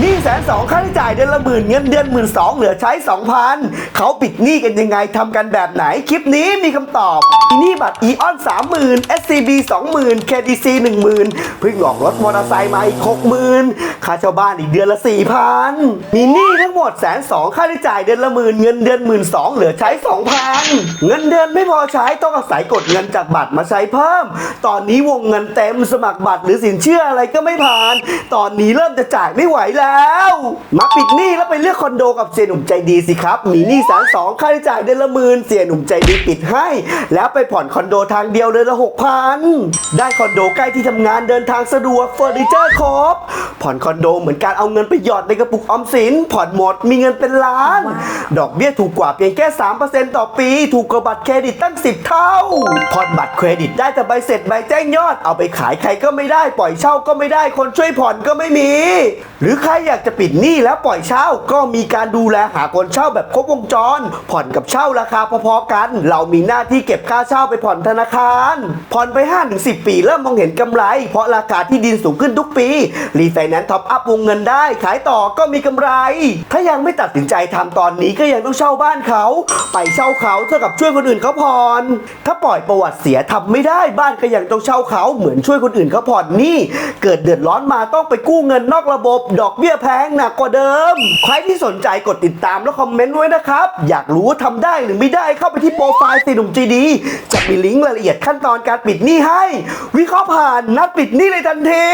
หนี้แสนสองค่าใช้จ่ายเดือนละหมื่นเงินเดือนหมื่นสองเหลือใช้สองพันเขาปิดหนี้กันยังไงทำกันแบบไหน คลิปนี้มีคำตอบอีหนี้บัตรอีออนสามหมื่น SCB สองหมื่น KDC หนึ่งหมื่นเพิ่งออกรถมอเตอร์ไซค์มาอีกหกหมื่นค่าเช่าบ้านอีกเดือนละสี่พันมีหนี้ทั้งหมดแสนสองค่าใช้จ่ายเดือนละหมื่นเงินเดือนหมื่นสองเหลือใช้สองพันเงินเดือนไม่พอใช้ต้องอาศัยกดเงินจากบัตรมาใช้เพิ่ม ตอนนี้วงเงินเต็มสมัครบัตรหรือสินเชื่ออะไรก็ไม่ผ่าน ตอนนี้เริ่มจะจ่ายไม่ไหวแล้วมาปิดหนี้แล้วไปเลือกคอนโดกับเสียหนุ่มใจดีสิครับ มีหนี้แสนสองค่าใช้จ่ายเดือนละหมื่นเสียหนุ่มใจดีปิดให้ แล้วไปผ่อนคอนโดทางเดียวเดือนละหกพันได้คอนโดใกล้ที่ทำงานเดินทางสะดวกเฟอร์นิเจอร์ครบผ่อนคอนโดเหมือนการเอาเงินไปหยอดในกระปุกออมสิน ผ่อนหมดมีเงินเป็นล้าน ดอกเบี้ยถูกกว่าเพียงแค่3%ต่อปี ถูกกว่าบัตรเครดิตตั้ง 10 เท่า ผ่อนบัตรเครดิตได้แต่ใบเสร็จใบแจ้งยอดเอาไปขายใครก็ไม่ได้ปล่อยเช่าก็ไม่ได้คนช่วยผ่อนก็ไม่มี หรือใครอยากจะปิดหนี้แล้วปล่อยเช่าก็มีการดูแลหาคนเช่าแบบครบวงจร ผ่อนกับเช่าราคาพอๆกัน เรามีหน้าที่เก็บค่าเช่าไปผ่อนธนาคาร ผ่อนไป 5-10 ปีเริ่มมองเห็นกำไร เพราะราคาที่ดินสูงขึ้นทุกปี รีไฟแนนซ์ท็อปอัพวงเงินได้ ขายต่อก็มีกำไร ถ้ายังไม่ตัดสินใจทำตอนนี้ก็ยังต้องเช่าบ้านเขา ไปเช่าเขาเท่ากับช่วยคนอื่นเขาผ่อน ถ้าปล่อยประวัติเสียทำไม่ได้บ้านก็ยังต้องเช่าเขาเหมือนช่วยคนอื่นเขาผ่อนหนี่เกิดเดือดร้อนมาต้องไปกู้เงินนอกระบบดอกเบี้ยแพงหนักกว่าเดิม ใครที่สนใจกดติดตามและคอมเมนต์ไว้นะครับ อยากรู้ว่าทำได้หรือไม่ได้เข้าไปที่โปรไฟล์สีหนุ่มจีดีจะมีลิงก์รายละเอียดขั้นตอนการปิดหนี้ให้ วิเคราะห์ผ่านนัดปิดหนี้เลยทันที